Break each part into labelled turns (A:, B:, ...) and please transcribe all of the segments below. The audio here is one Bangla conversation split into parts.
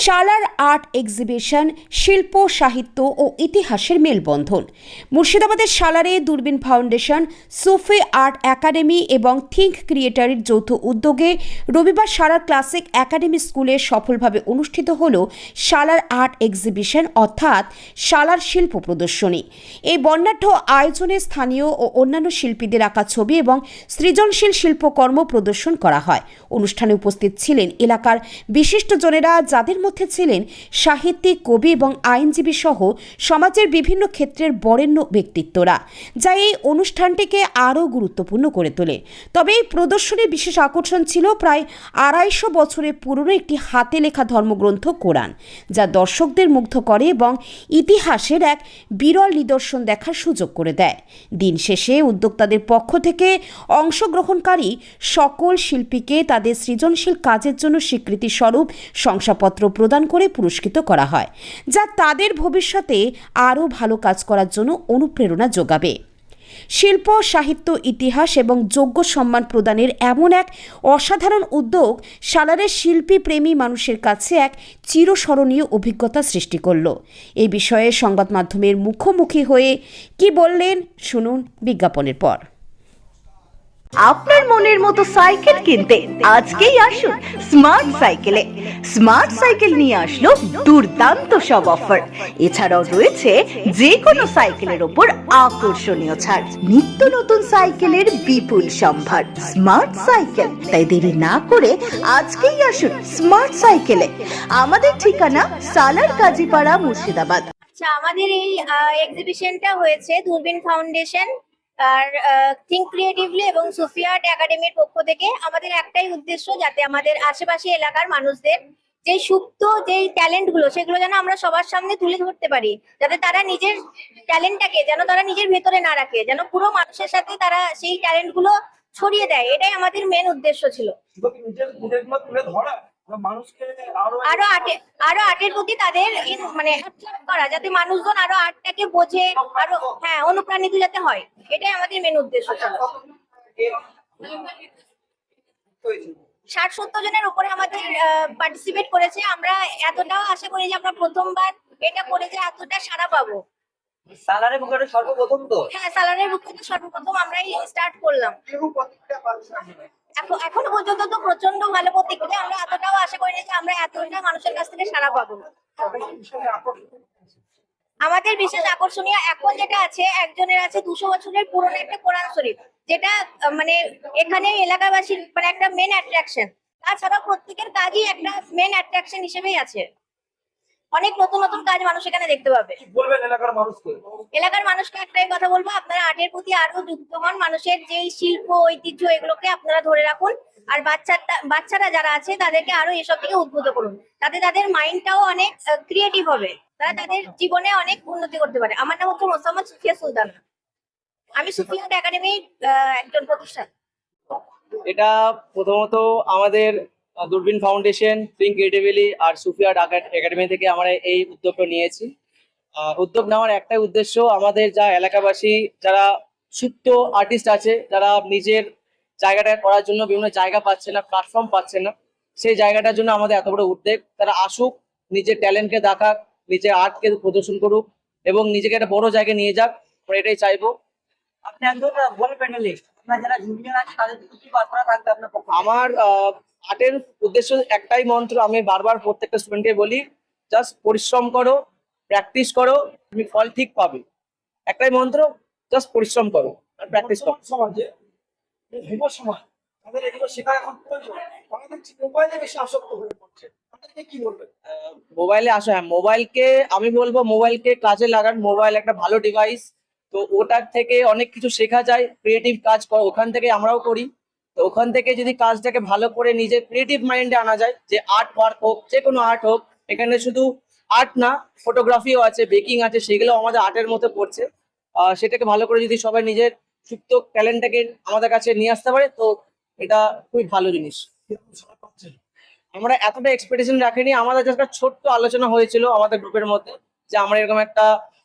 A: সালার আর্ট এক্সিবিশন, শিল্প, সাহিত্য ও ইতিহাসের মেলবন্ধন। মুর্শিদাবাদের সালারে Durbin foundation, Sufi art academy এবং থিঙ্ক ক্রিয়েটারের যৌথ উদ্যোগে রবিবার সালার ক্লাসিক একাডেমি স্কুলে সফলভাবে অনুষ্ঠিত হল সালার আর্ট এক্সিবিশন অর্থাৎ সালার শিল্প প্রদর্শনী। এই বর্ণাঢ্য আয়োজনে স্থানীয় ও অন্যান্য শিল্পীদের আঁকা ছবি এবং সৃজনশীল শিল্পকর্ম প্রদর্শন করা হয়। অনুষ্ঠানে উপস্থিত ছিলেন এলাকার বিশিষ্টজনেরা যাদের মধ্যে ছিলেন সাহিত্যিক কবি এবং আইনজীবী সহ সমাজের বিভিন্ন ক্ষেত্রের বরেণ্য ব্যক্তিত্বরা, যা এই অনুষ্ঠানটিকে আরও গুরুত্বপূর্ণ করে তোলে। তবে এই প্রদর্শনীর বিশেষ আকর্ষণ ছিল প্রায় আড়াইশো বছরের পুরনো একটি হাতে লেখা ধর্মগ্রন্থ কোরআন, যা দর্শকদের মুগ্ধ করে এবং ইতিহাসের এক বিরল নিদর্শন দেখার সুযোগ করে দেয়। দিন শেষে উদ্যোক্তাদের পক্ষ থেকে অংশগ্রহণকারী সকল শিল্পীকে তাদের সৃজনশীল কাজের জন্য স্বীকৃতি স্বরূপ শংসাপত্র প্রদান করে পুরস্কৃত করা হয়, যা তাদের ভবিষ্যতে আরও ভালো কাজ করার জন্য অনুপ্রেরণা যোগাবে। শিল্প, সাহিত্য, ইতিহাস এবং যোগ্য সম্মান প্রদানের এমন এক অসাধারণ উদ্যোগ সালারের শিল্পী প্রেমী মানুষের কাছে এক চিরস্মরণীয় অভিজ্ঞতা সৃষ্টি করল। এ বিষয়ে সংবাদ মাধ্যমের মুখোমুখি হয়ে কি বললেন, শুনুন বিজ্ঞাপনের পর।
B: আপনার মনের মতো সাইকেল কিনতে আজকেই আসুন স্মার্ট সাইকেলে স্মার্ট সাইকেল নিয়ে আসলো দুর্দান্ত সব অফার এছাড়াও রয়েছে যে কোনো সাইকেলের ওপর আকর্ষণীয় ছাড়। নিত্য নতুন সাইকেলের বিপুল সম্ভার। স্মার্ট সাইকেল তাই দেরি না করে আজকেই আসুন স্মার্ট সাইকেলে আমাদের ঠিকানা সালার কাজীপাড়া মুর্শিদাবাদ।
C: আচ্ছা আমাদের এই এক্সিবিশনটা হয়েছে দূরবীন ফাউন্ডেশন আর থিঙ্ক ক্রিয়েটিভলি এবং সুফিয়া আর্ট একাডেমির পক্ষ থেকে আমাদের একটাই উদ্দেশ্য যাতে আমাদের আশেপাশে এলাকার মানুষদের যে সুপ্ত যেই ট্যালেন্টগুলো, সেগুলো যেন আমরা সবার সামনে তুলে ধরতে পারি। যাতে তারা নিজের ট্যালেন্টটাকে যেন তারা নিজের ভেতরে না রাখে, যেন পুরো মানুষের সাথে তারা সেই ট্যালেন্টগুলো ছড়িয়ে দেয়। এটাই আমাদের মেন উদ্দেশ্য ছিল। আরও আরও আরও আর্টের প্রতি তাদের মানে করা যাতে মানুষজন আরও আর্টটাকে বোঝে আরও হ্যাঁ অনুপ্রাণিত যাতে হয়। এটাই আমাদের মেন উদ্দেশ্য। ষাট সত্তর জনের উপরে আমাদের পার্টিসিপেট করেছে। আমরা এতটাও আশা করি যে আমরা প্রথমবার এটা করে যে এতটা সারা পাবো।
D: সর্বপ্রথম তো?
C: হ্যাঁ সালারের বুক সর্বপ্রথম আমরাই স্টার্ট করলাম। এখন এখনও পর্যন্ত তো প্রচণ্ড ভালো প্রতিক্রিয়া আমরা এতটাও আশা করি না যে আমরা এতটা মানুষের কাছ থেকে সারা পাবো আমাদের বিশেষ আকর্ষণীয় এখন যেটা আছে, একজনের আছে দুশো বছরের পুরনো একটা কোরআন শরীফ, যেটা মানে এখানে এলাকাবাসীর মানে একটা মেন অ্যাট্রাকশন তাছাড়া প্রত্যেকের কাজই একটা মেন অ্যাট্রাকশন হিসেবেই আছে। অনেক নতুন নতুন কাজ মানুষ এখানে দেখতে পাবে।
D: বলবেন এলাকার মানুষকে?
C: এলাকার মানুষকে একটাই কথা বলব আপনারা আর্টের প্রতি আরও যুক্ত হন মানুষের যেই শিল্প ঐতিহ্য এগুলোকে আপনারা ধরে রাখুন। আর বাচ্চাটা বাচ্চারা যারা আছে তাদেরকে আরও এসব থেকে উদ্বুদ্ধ করুন। তাতে তাদের মাইন্ডটাও অনেক ক্রিয়েটিভ হবে। তারা তাদের জীবনে অনেক উন্নতি করতে পারে। আমার নাম হচ্ছে মোসাম্মদ সুফিয়া সুলতানা। আমি সুফিয়া একাডেমির একজন প্রতিষ্ঠান
E: এটা প্রথমত আমাদের দূরবীন ফাউন্ডেশন থিঙ্ক ক্রিয়েটিভলি আর সুফিয়া একাডেমি থেকে আমরা এই উদ্যোগটা নিয়েছি। উদ্যোগ নেওয়ার একটাই উদ্দেশ্য আমাদের যা এলাকাবাসী, যারা সুপ্ত আর্টিস্ট আছে, যারা নিজের জায়গাটা করার জন্য বিভিন্ন জায়গা পাচ্ছে না প্ল্যাটফর্ম পাচ্ছে না, সেই জায়গাটার জন্য আমাদের এত বড় উদ্যোগ। তারা আসুক, নিজের ট্যালেন্টকে দেখাক, নিজের আর্টকে প্রদর্শন করুক, এবং নিজেকে একটা বড় জায়গায় নিয়ে যাক, আমরা এটাই চাইব।
F: আপনি একজন বল প্যানেলিস্ট আপনার যারা জুনিয়র আছে তাদের কি বার্তা থাকবে
E: আমার আর্টের উদ্দেশ্য একটাই মন্ত্র আমি বারবার প্রত্যেকটা স্টুডেন্টকে বলি জাস্ট পরিশ্রম করো প্র্যাকটিস করো তুমি ফল ঠিক পাবে। একটাই মন্ত্র জাস্ট পরিশ্রম করো আর প্র্যাকটিস করো।
D: সমাজে এই যুব সমাজ তাদের এগুলো শেখা এখন প্রয়োজন। তারা দেখছি মোবাইলে বেশি আসক্ত হয়ে পড়ছে। কি বলবেন?
E: মোবাইলে আসো হ্যাঁ মোবাইলকে আমি বলব মোবাইলকে কাজে লাগান মোবাইল একটা ভালো ডিভাইস তো ওটার থেকে অনেক কিছু শেখা যায় ক্রিয়েটিভ কাজ ওখান থেকে আমরাও করি। তো ওখান থেকে যদি কাজটাকে ভালো করে নিজের ক্রিয়েটিভ মাইন্ডে আনা যায়, যে আর্ট ওয়ার্ক হোক, যে কোনো আর্ট হোক, এখানে শুধু আর্ট না ফটোগ্রাফিও আছে বেকিং আছে সেগুলো আমাদের আর্টের মধ্যে পড়ছে। সেটাকে ভালো করে যদি সবাই নিজের সুপ্ত ট্যালেন্টটাকে আমাদের কাছে নিয়ে আসতে পারে, তো এটা খুবই ভালো জিনিস। আমরা এতটা এক্সপেকটেশন রাখিনি, আমাদের একটা ছোট্ট আলোচনা হয়েছিল আমাদের গ্রুপের মধ্যে, যে আমরা এরকম একটা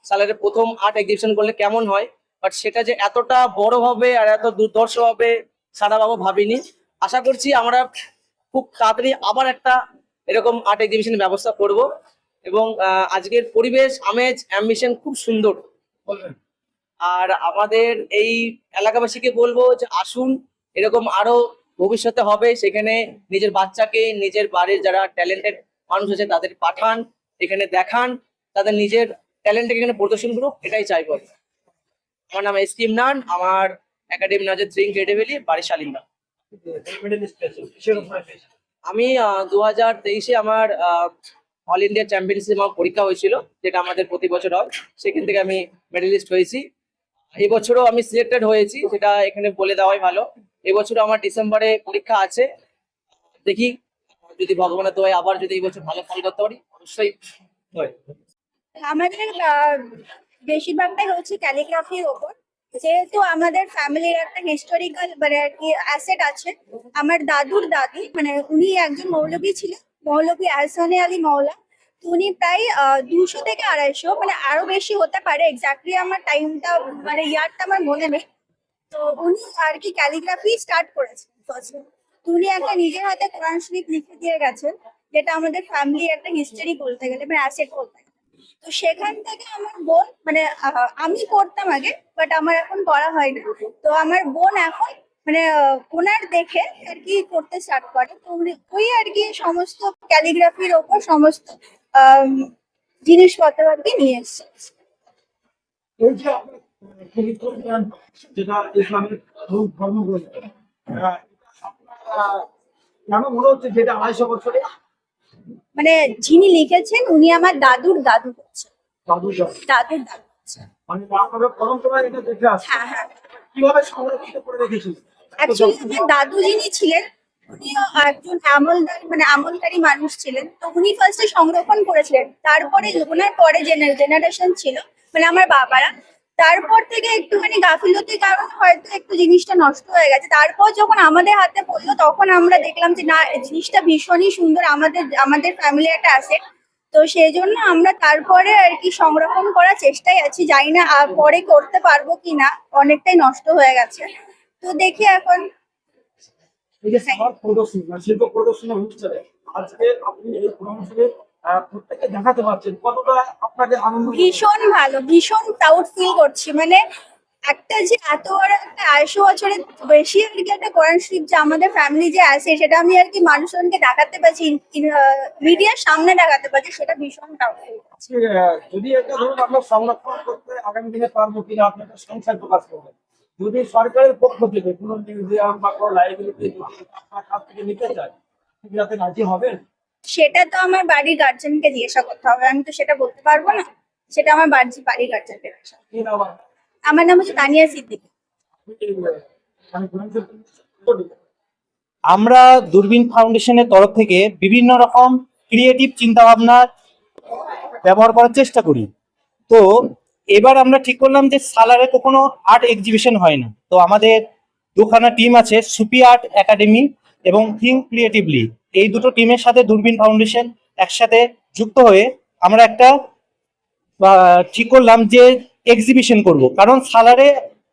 E: সালের প্রথম আর্ট এক্সিবিশন করলে কেমন হয়? বাট সেটা যে এতটা বড় হবে আর এত দুর্দর্শ হবে সারা বাবু ভাবিনি। আশা করছি আমরা খুব তাড়াতাড়ি আবার একটা এরকম আর্ট এক্সিবিশনের ব্যবস্থা করব। এবং আজকের পরিবেশ আমেজ অ্যাম্বিশন খুব সুন্দর। আর আমাদের এই এলাকাবাসীকে বলব যে আসুন, এরকম আরও ভবিষ্যতে হবে। সেখানে নিজের বাচ্চাকে, নিজের বাড়ির যারা ট্যালেন্টেড মানুষ আছে তাদের পাঠান, এখানে দেখান, তাদের নিজের ট্যালেন্টকে এখানে প্রদর্শন করুক, এটাই চাইব আমি। আমার নাম এস কিম নান আমার একাডেমি নাম হচ্ছে থ্রিং ক্রিয়েটিভলি বাড়ি শালিন্দা আমি দু হাজার তেইশে আমার অল ইন্ডিয়া চ্যাম্পিয়নশিপ আমার পরীক্ষা হয়েছিল, যেটা আমাদের প্রতি বছর হয়। সেখান থেকে আমি মেডেলিস্ট হয়েছি। এবছরও আমি সিলেক্টেড হয়েছি, সেটা এখানে বলে দেওয়াই ভালো। এবছরও আমার ডিসেম্বরে পরীক্ষা আছে। দেখি, যদি ভগবানের দোয়ায় আবার যদি এই বছর ভালো ফল করতে পারি, অবশ্যই। হয়।
G: আমাদের বেশিরভাগটাই হচ্ছে ক্যালিগ্রাফির ওপর। যেহেতু আমাদের ফ্যামিলির একটা হিস্টোরিক্যাল মানে আর কি অ্যাসেট আছে, আমার দাদুর দাদি মানে উনি একজন মৌলবী ছিলেন, মৌলবী আহসানে আলী মৌলা। উনি প্রায় দুশো থেকে আড়াইশো মানে আরও বেশি হতে পারে এক্স্যাক্টলি আমার টাইমটা মানে ইয়ারটা আমার মনে নেই। তো উনি আর কি ক্যালিগ্রাফি স্টার্ট করেছেন উনি একটা নিজের হাতে কোরআন শরীফ লিখে দিয়ে গেছেন, যেটা আমাদের ফ্যামিলির একটা হিস্টোরি বলতে গেলে মানে অ্যাসেট বলতে গেলে। তো সেখান থেকে আমার বোন মানে আমি করতাম আগে বাট আমার এখন করা হয় না। তো আমার বোন এখন মানে ওনার দেখে আর কি করতে স্টার্ট করে। তো ওই আর কি সমস্ত ক্যালিগ্রাফির ওপর সমস্ত জিনিসপত্র আর কি নিয়ে এসছে।
D: যেটা ইসলামের ধর্ম- কেন মনে হচ্ছে যেটা আড়াইশো বছরে
G: মানে যিনি লিখেছেন উনি আমার দাদুর দাদু হচ্ছে দাদুর দাদু।
D: মানে
G: হ্যাঁ হ্যাঁ। দাদু যিনি ছিলেন উনিও একজন আমলদার মানে আমলকারী মানুষ ছিলেন। তো উনি ফার্স্টে সংরক্ষণ করেছিলেন। তারপরে ওনার পরে জেনারেশন ছিল। মানে আমার বাবারা তারপর থেকে একটুখানি গাফিলতির কারণে হয়তো একটু জিনিসটা নষ্ট হয়ে গেছে। তারপর যখন আমাদের হাতে পড়ল, তখন আমরা দেখলাম যে, না জিনিসটা ভীষণই সুন্দর, আমাদের আমাদের ফ্যামিলি একটা অ্যাসেট তো সেই জন্য আমরা তারপরে আর কি সংরক্ষণ করার চেষ্টাই আছি। জানি না আর পরে করতে পারব কি না, অনেকটাই নষ্ট হয়ে গেছে। তো দেখি এখন।
D: মানে আজকে আপনি এই প্রত্যেককে দেখাতে পারছেন কতটা আপনাকে আনন্দ
G: ভীষণ ভালো ভীষণ প্রাউড ফিল করছি। মানে একটা যে এত বড় একটা আড়াইশো বছরের বেশি আর কি একটা কোরআন শরীফ যে আমাদের ফ্যামিলি যে আছে সেটা আমি আর কি মানুষজনকে দেখাতে পারছি মিডিয়ার সামনে দেখাতে পারছি সেটা ভীষণ ফিল
D: যদি এটা ধরুন আমরা সংরক্ষণ করতে আগামী দিনে পারব কিনা সংখ্যা প্রকাশ করবেন। যদি সরকারের পক্ষ থেকে কোনো মিউজিয়াম বা কোনো কাছ থেকে নিতে চায় যাতে রাজি হবেন?
G: সেটা তো আমার বাড়ির গার্জেনকে জিজ্ঞাসা করতে হবে। আমি তো সেটা বলতে পারব না। সেটা আমার বাড়ির বাড়ির গার্জেনকে আমার? নাম হচ্ছে তানিয়া সিদ্দিকী।
H: আমরা দূরবীন ফাউন্ডেশনের তরফ থেকে বিভিন্ন রকম ক্রিয়েটিভ চিন্তা ভাবনা ব্যবহার করার চেষ্টা করি। তো এবার আমরা ঠিক করলাম যে সালারে তো কোনো আর্ট এক্সিবিশন হয় না। তো আমাদের দুখানা টিম আছে সুপি আর্ট একাডেমি এবং থিঙ্ক ক্রিয়েটিভলি এই দুটো টিমের সাথে দূরবীন ফাউন্ডেশন একসাথে যুক্ত হয়ে আমরা একটা ঠিক করলাম যে এক্সিবিশন করব। কারণ সালারে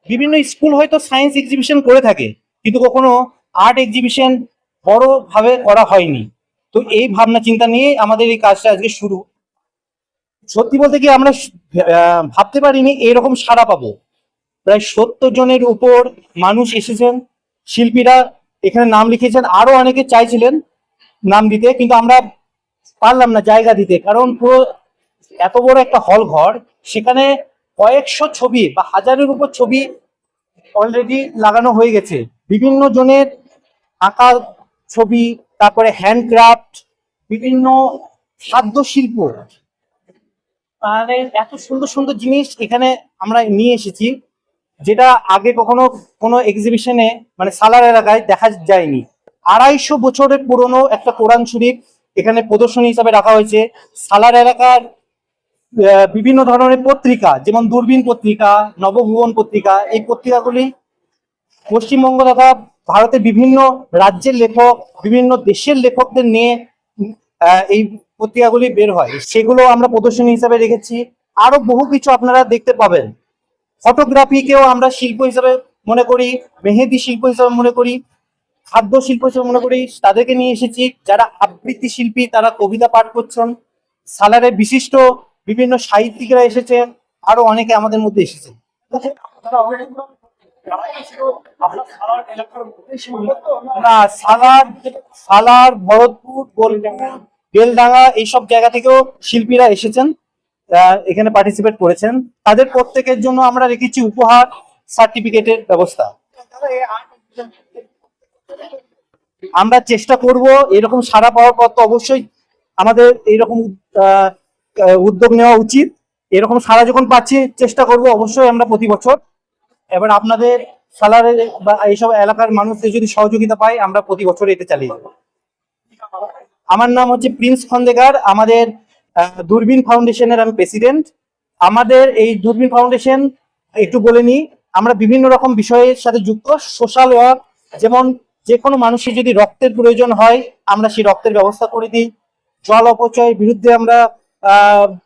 H: বিভিন্ন স্কুল হয়তো সায়েন্স এক্সিবিশন করে থাকে, কিন্তু কখনো আর্ট এক্সিবিশন বড়ভাবে করা হয়নি। তো এই ভাবনা চিন্তা নিয়ে আমাদের এই কাজটা আজকে শুরু। সত্যি বলতে কি আমরা ভাবতে পারিনি এরকম সাড়া পাবো। প্রায় সত্তর জনের উপর মানুষ এসেছেন, শিল্পীরা এখানে নাম লিখেছেন, আরও অনেকে চাইছিলেন নাম দিতে, কিন্তু আমরা পারলাম না জায়গা দিতে, কারণ পুরো এত বড় একটা হল ঘর, সেখানে কয়েকশো ছবি বা হাজারের উপর ছবি অলরেডি লাগানো হয়ে গেছে। বিভিন্ন জনের আঁকা ছবি, তারপরে হ্যান্ডক্রাফট বিভিন্ন খাদ্য শিল্প। মানে এত সুন্দর সুন্দর জিনিস এখানে আমরা নিয়ে এসেছি, যেটা আগে কখনো কোনো এক্সিবিশনে মানে সালার এলাকায় দেখা যায়নি। আড়াইশো বছরের পুরনো একটা কোরআন শরীফ এখানে প্রদর্শনী হিসাবে রাখা হয়েছে। সালার এলাকার বিভিন্ন ধরনের পত্রিকা, যেমন দূরবীন পত্রিকা, নবভুবন পত্রিকা, এই পত্রিকাগুলি পশ্চিমবঙ্গ তথা ভারতের বিভিন্ন রাজ্যের লেখক, বিভিন্ন দেশের লেখকদের নিয়ে এই পত্রিকাগুলি বের হয়। সেগুলো আমরা প্রদর্শনী হিসাবে রেখেছি। আরও বহু কিছু আপনারা দেখতে পাবেন। ফটোগ্রাফিকেও আমরা শিল্প হিসাবে মনে করি, মেহেদি শিল্প হিসাবে মনে করি। খাদ্য শিল্প হিসেবে মনে করি তাদেরকে নিয়ে এসেছি যারা আবৃত্তি শিল্পী তারা কবিতা পাঠ করছেন। সালারের বিশিষ্ট বিভিন্ন সাহিত্যিকরা এসেছেন আরও অনেকে আমাদের মধ্যে এসেছেন।
D: না
H: সালার সালার ভরতপুর বেলডাঙ্গা এইসব জায়গা থেকেও শিল্পীরা এসেছেন এখানে পার্টিসিপেট করেছেন। তাদের প্রত্যেকের জন্য আমরা রেখেছি উপহার সার্টিফিকেটের ব্যবস্থা। আমরা চেষ্টা করব এরকম সারা পাওয়ার পর তো অবশ্যই আমাদের এইরকম উদ্যোগ নেওয়া উচিত। এরকম সারা যখন পাচ্ছি, চেষ্টা করব অবশ্যই আমরা প্রতি বছর। এবার আপনাদের সালারের বা এইসব এলাকার মানুষদের যদি সহযোগিতা পাই, আমরা প্রতি বছর এটা চালিয়ে যাব। আমার নাম হচ্ছে প্রিন্স খন্দেকার। আমাদের দূরবীন ফাউন্ডেশনের আমি প্রেসিডেন্ট। আমাদের এই দূরবীন ফাউন্ডেশন, একটু বলে নিই, আমরা বিভিন্ন রকম বিষয়ের সাথে যুক্ত। সোশ্যাল ওয়ার্ক, যেমন যে কোনো মানুষের যদি রক্তের প্রয়োজন হয়, আমরা সেই রক্তের ব্যবস্থা করে দিই। জল অপচয়ের বিরুদ্ধে আমরা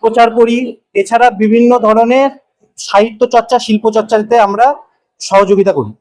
H: প্রচার করি। এছাড়া বিভিন্ন ধরনের সাহিত্য চর্চা, শিল্প চর্চাতে আমরা সহযোগিতা করি।